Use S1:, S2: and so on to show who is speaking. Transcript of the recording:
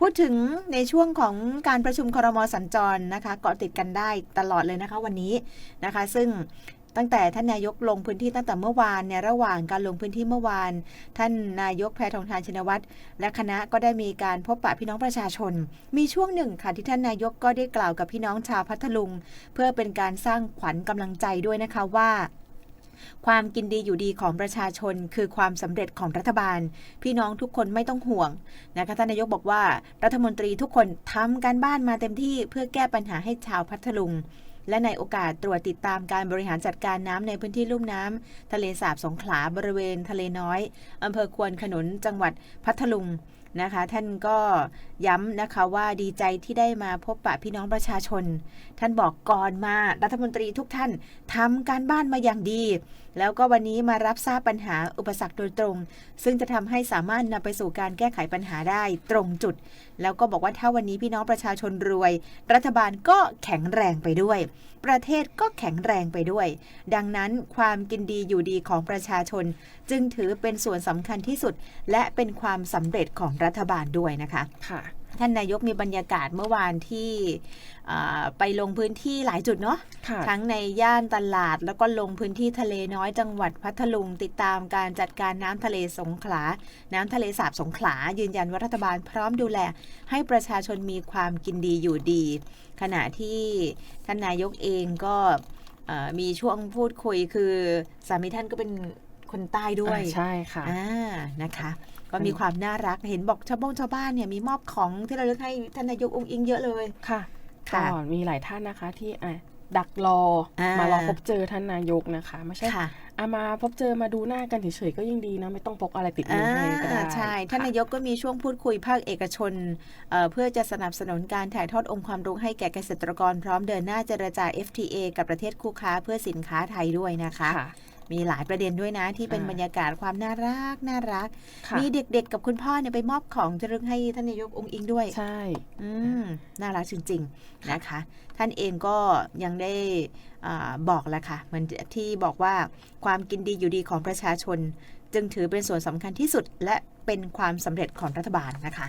S1: พูดถึงในช่วงของการประชุมครมสัญจรนะคะเกาะติดกันได้ตลอดเลยนะคะวันนี้นะคะ ซึ่งตั้งแต่ท่านนายกลงพื้นที่ตั้งแต่เมื่อวานเนี่ยระหว่างการลงพื้นที่เมื่อวาน ท่านนายกแพทองทานชินวัตรและคณะก็ได้มีการพบปะพี่น้องประชาชน มีช่วงหนึ่งค่ะที่ท่านนายกก็ได้กล่าวกับพี่น้องชาวพัทลุง เพื่อเป็นการสร้างขวัญกำลังใจด้วยนะคะว่า ความกินดีอยู่ดีของประชาชน คือความสำเร็จของรัฐบาล พี่น้องทุกคนไม่ต้องห่วงนะคะท่านนายกบอกว่ารัฐมนตรีทุกคนทำการบ้านมาเต็มที่เพื่อแก้ปัญหาให้ชาวพัทลุง และในโอกาสตรวจติดตามการบริหารจัดการน้ำในพื้นที่ลุ่มน้ำทะเลสาบสงขลาบริเวณ ทะเลน้อยอำเภอควนขนุนจังหวัดพัทลุง นะคะ ท่านก็ย้ำนะคะว่าดีใจที่ได้มาพบปะพี่น้องประชาชน ท่านบอกก่อนมารัฐมนตรีทุกท่านทำการบ้านมาอย่างดี แล้วก็วันนี้มารับทราบปัญหาอุปสรรคโดยตรง ซึ่งจะทำให้สามารถนำไปสู่การแก้ไขปัญหาได้ตรงจุด แล้วก็บอกว่าถ้าวันนี้พี่น้องประชาชนรวย รัฐบาลก็แข็งแรงไปด้วย ประเทศก็แข็งแรงไปด้วย ดังนั้นความกินดีอยู่ดีของประชาชน จึงถือเป็นส่วนสำคัญที่สุด และเป็นความสำเร็จของรัฐบาลด้วยนะคะ
S2: ค่ะ
S1: ท่านนายกมีบรรยากาศเมื่อวานที่อ่าไปลงพื้นที่หลายจุดเนาะ
S2: ค่ะ
S1: ทั้งในย่านตลาดแล้วก็ลงพื้นที่ทะเลน้อยจังหวัดพัทลุง ติดตามการจัดการน้ำทะเลสงขลา น้ำทะเลสาบสงขลา ยืนยันว่ารัฐบาลพร้อมดูแล ให้ประชาชนมีความกินดีอยู่ดี ขณะที่ท่านนายกเองก็เอ่อมีช่วงพูดคุยคือสามีท่านก็เป็น คนใต้ด้วย
S2: อ่าใช่ค่ะ
S1: อ่านะคะ ก็มีความน่ารักเห็นบอกชาวบ้านชาวบ้านเนี่ยมีมอบของที่เราเลือกให้ท่านนายกองค์อิงเยอะเลย
S2: ค่ะ
S1: ค่ะ
S2: ก็มีหลายท่านนะคะที่อะดักรอ
S1: อ่าม
S2: มารอพบเจอท่านนายกนะคะ ไม่ใช่
S1: ค่ะ
S2: อามาพบเจอมาดูหน้ากันเฉยๆก็ยิ่งดีนะ ไม่ต้องพกอะไรติดมือให้ก็ได้
S1: อ่าใช่ท่าน
S2: ค่ะ
S1: นายกก็มีช่วงพูดคุยภาคเอกชนเอ่อเพื่อจะสนับสนุนการถ่ายทอดองค์ความรู้ให้แก่เกษตรกรพร้อมเดินหน้าเจรจา FTA กับประเทศคู่ค้าเพื่อสินค้าไทยด้วยนะคะ
S2: ค่ะ
S1: มีหลายประเด็นด้วยนะ ที่เป็น
S2: อ่า
S1: บรรยากาศความน่ารักน่ารัก
S2: ค่ะ
S1: มีเด็กๆ กับคุณพ่อเนี่ยไปมอบของจะรึกให้ท่านนายกองค์อิงด้วย
S2: ใช่
S1: อืมน่ารักจริงๆนะคะ ท่านเองก็ยังได้อาบอกแล้วค่ะเหมือนที่บอกว่าความกินดีอยู่ดีของประชาชน จึงถือเป็นส่วนสำคัญที่สุดและเป็นความสำเร็จของรัฐบาลนะคะ